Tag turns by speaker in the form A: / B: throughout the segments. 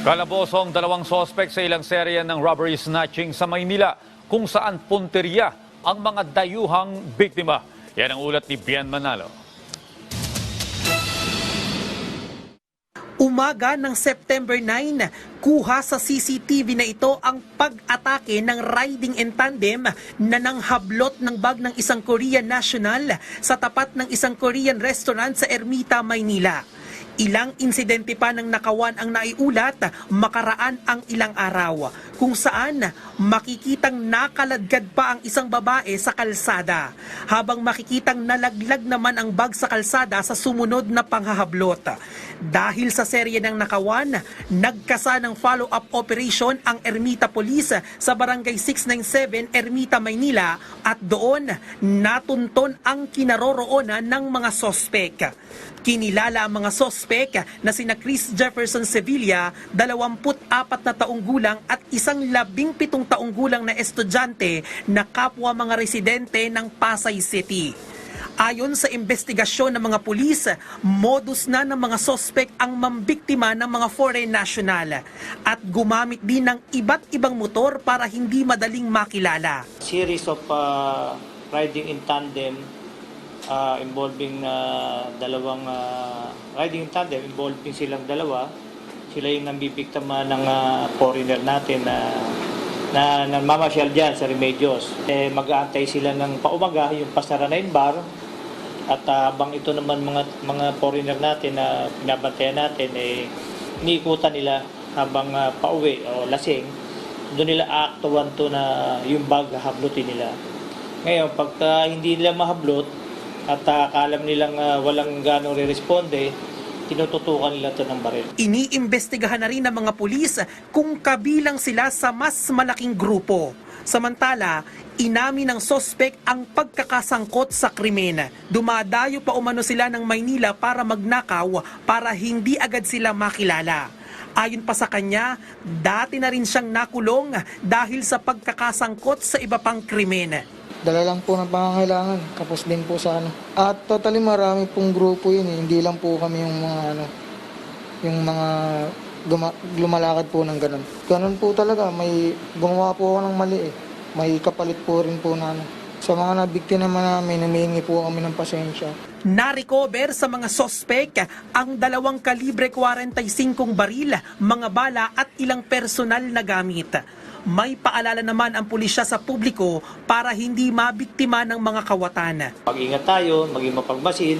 A: Kalabosong dalawang sospek sa ilang serye ng robbery snatching sa Maynila kung saan punteriya ang mga dayuhang biktima. Yan ang ulat ni Bian Manalo.
B: Umaga ng September 9, kuha sa CCTV na ito ang pag-atake ng riding in tandem na nanghablot ng bag ng isang Korean national sa tapat ng isang Korean restaurant sa Ermita, Maynila. Ilang insidente pa ng nakawan ang naiulat makaraan ang ilang araw. Kung saan makikitang nakaladkad pa ang isang babae sa kalsada habang makikitang nalaglag naman ang bag sa kalsada sa sumunod na panghahablot. Dahil sa serye ng nakawan, nagkasa ng follow-up operation ang Ermita Police sa Barangay 697 Ermita, Maynila at doon natunton ang kinaroroonan ng mga sospek. Kinilala ang mga sospek na sina Chris Jefferson Sevilla, 24 na taong gulang at isang 17 taong gulang na estudyante na kapwa mga residente ng Pasay City. Ayon sa investigasyon ng mga pulis, modus na ng mga sospek ang mambiktima ng mga foreign national at gumamit din ng iba't ibang motor para hindi madaling makilala.
C: series of uh, riding in tandem uh, involving uh, dalawang uh, riding in tandem involving silang dalawa sila yung nambibiktima ng uh, foreigner natin na na namamasyal dyan sa Remedios. Eh, mag-aantay sila ng paumaga, yung pasara na yung bar, at uh, ito naman mga mga foreigner natin na pinabantayan natin, eh, iniikutan nila habang uh, pauwi o lasing, doon nila aaktuan to na yung bag hablutin nila. Ngayon, pagka hindi nila mahablot at uh, kalam nilang uh, walang ganong re-responde, tinututukan nila to ng baril.
B: Iniimbestigahan na rin ng mga pulis kung kabilang sila sa mas malaking grupo. Samantala, inamin ng sospek ang pagkakasangkot sa krimen. Dumadayo pa umano sila ng Maynila para magnakaw para hindi agad sila makilala. Ayon pa sa kanya, dati na rin siyang nakulong dahil sa pagkakasangkot sa iba pang krimen.
D: Dala lang po ng pangangailangan, kapos din po sa ano. At totally marami pong grupo yun eh. Hindi lang po kami yung mga ano, yung mga guma- lumalakad po ng ganun. Ganun po talaga, may gumawa po ako ng mali eh. May kapalit po rin po na ano. Sa mga nabikti naman namin, humihingi po kami ng pasensya.
B: Na-recover sa mga sospek ang dalawang kalibre 45 baril, mga bala at ilang personal na gamit. May paalala naman ang pulisya sa publiko para hindi mabiktima ng mga kawatan.
C: Mag-ingat tayo, maging mapagmasid,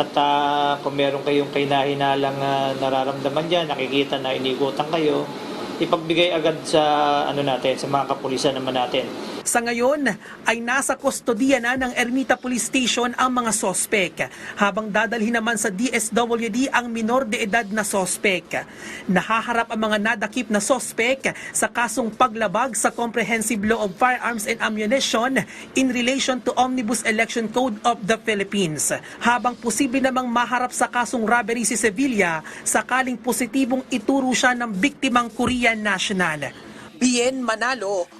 C: at ah, kung meron kayong kainahinalang uh, nararamdaman dyan, nakikita na inigutan kayo, ipagbigay agad sa ano natin, sa mga kapulisan naman natin.
B: Sa ngayon ay nasa kustodiya na ng Ermita Police Station ang mga sospek habang dadalhin naman sa DSWD ang minor de edad na sospek. Nahaharap ang mga nadakip na sospek sa kasong paglabag sa Comprehensive Law of Firearms and Ammunition in relation to Omnibus Election Code of the Philippines. Habang posible namang maharap sa kasong robbery si Sevilla sakaling positibong ituro siya ng biktimang Korean national. Bien Manalo